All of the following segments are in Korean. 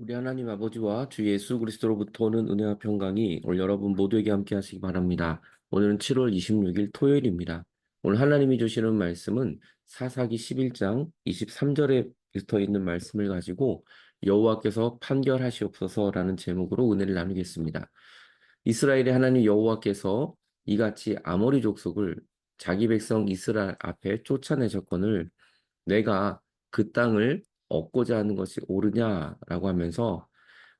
우리 하나님 아버지와 주 예수 그리스도로부터 오는 은혜와 평강이 오늘 여러분 모두에게 함께 하시기 바랍니다. 오늘은 7월 26일 토요일입니다. 오늘 하나님이 주시는 말씀은 사사기 11장 23절에 붙어 있는 말씀을 가지고 여호와께서 판결하시옵소서라는 제목으로 은혜를 나누겠습니다. 이스라엘의 하나님 여호와께서 이같이 아모리 족속을 자기 백성 이스라엘 앞에 쫓아내셨거늘 내가 그 땅을 얻고자 하는 것이 옳으냐라고 하면서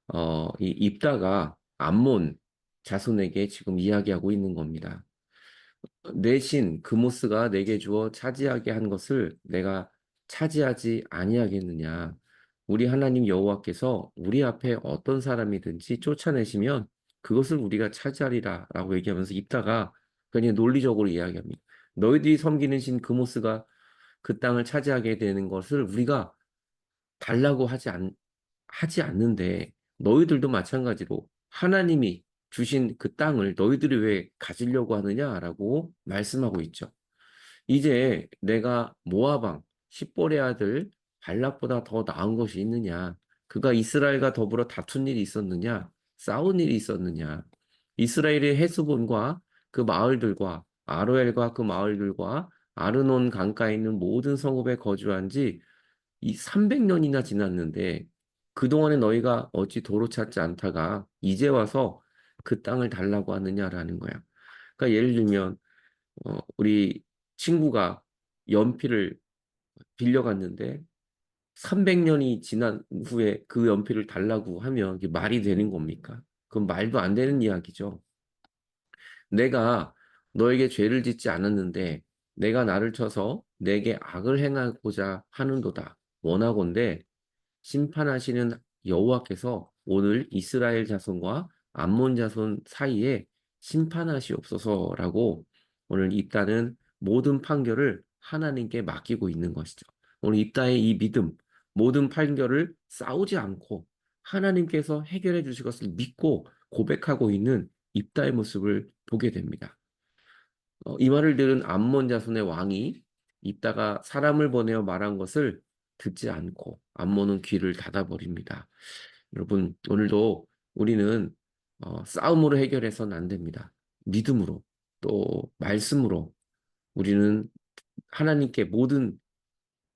어, 이 입다가 암몬 자손에게 지금 이야기하고 있는 겁니다. 내신 그모스가 내게 주어 차지하게 한 것을 내가 차지하지 아니하겠느냐. 우리 하나님 여호와께서 우리 앞에 어떤 사람이든지 쫓아내시면 그것을 우리가 차지하리라 라고 얘기하면서 입다가 그냥 논리적으로 이야기합니다. 너희들이 섬기는 신 그모스가 그 땅을 차지하게 되는 것을 우리가 달라고 하지 않, 하지 않는데 너희들도 마찬가지로 하나님이 주신 그 땅을 너희들이 왜 가지려고 하느냐라고 말씀하고 있죠. 이제 내가 모아방 십볼의 아들 발락보다 더 나은 것이 있느냐? 그가 이스라엘과 더불어 다툰 일이 있었느냐? 싸운 일이 있었느냐? 이스라엘의 헤스본과 그 마을들과 아로엘과 그 마을들과 아르논 강가에 있는 모든 성읍에 거주한 지 이 300년이나 지났는데 그동안에 너희가 어찌 도로 찾지 않다가 이제 와서 그 땅을 달라고 하느냐라는 거야. 그러니까 예를 들면 어, 우리 친구가 연필을 빌려갔는데 300년이 지난 후에 그 연필을 달라고 하면 이게 말이 되는 겁니까? 그건 말도 안 되는 이야기죠. 내가 너에게 죄를 짓지 않았는데 내가 나를 쳐서 내게 악을 행하고자 하는도다. 원하건대 심판하시는 여호와께서 오늘 이스라엘 자손과 암몬 자손 사이에 심판하시옵소서라고 오늘 입다는 모든 판결을 하나님께 맡기고 있는 것이죠. 오늘 입다의 이 믿음, 모든 판결을 싸우지 않고 하나님께서 해결해 주실 것을 믿고 고백하고 있는 입다의 모습을 보게 됩니다. 어, 이 말을 들은 암몬 자손의 왕이 입다가 사람을 보내어 말한 것을 듣지 않고 암몬은 귀를 닫아버립니다. 여러분 오늘도 우리는 어, 싸움으로 해결해서는 안 됩니다. 믿음으로 또 말씀으로 우리는 하나님께 모든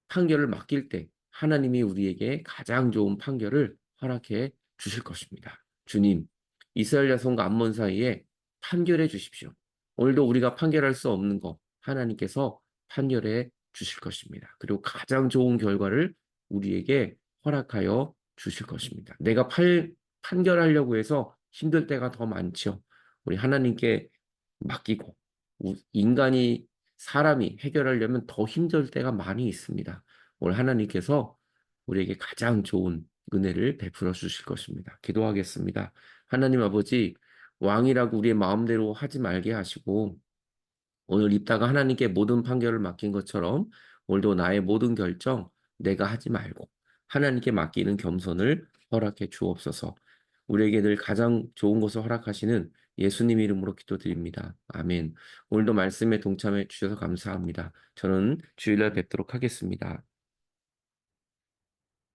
판결을 맡길 때 하나님이 우리에게 가장 좋은 판결을 허락해 주실 것입니다. 주님, 이스라엘 자손과 암몬 사이에 판결해 주십시오. 오늘도 우리가 판결할 수 없는 거 하나님께서 판결해 주실 것입니다. 그리고 가장 좋은 결과를 우리에게 허락하여 주실 것입니다. 내가 팔, 판결하려고 해서 힘들 때가 더 많죠. 우리 하나님께 맡기고 인간이 사람이 해결하려면 더 힘들 때가 많이 있습니다. 오늘 하나님께서 우리에게 가장 좋은 은혜를 베풀어 주실 것입니다. 기도하겠습니다. 하나님 아버지 왕이라고 우리의 마음대로 하지 말게 하시고 오늘 입다가 하나님께 모든 판결을 맡긴 것처럼 오늘도 나의 모든 결정 내가 하지 말고 하나님께 맡기는 겸손을 허락해 주옵소서. 우리에게 늘 가장 좋은 것을 허락하시는 예수님 이름으로 기도드립니다. 아멘. 오늘도 말씀에 동참해 주셔서 감사합니다. 저는 주일날 뵙도록 하겠습니다.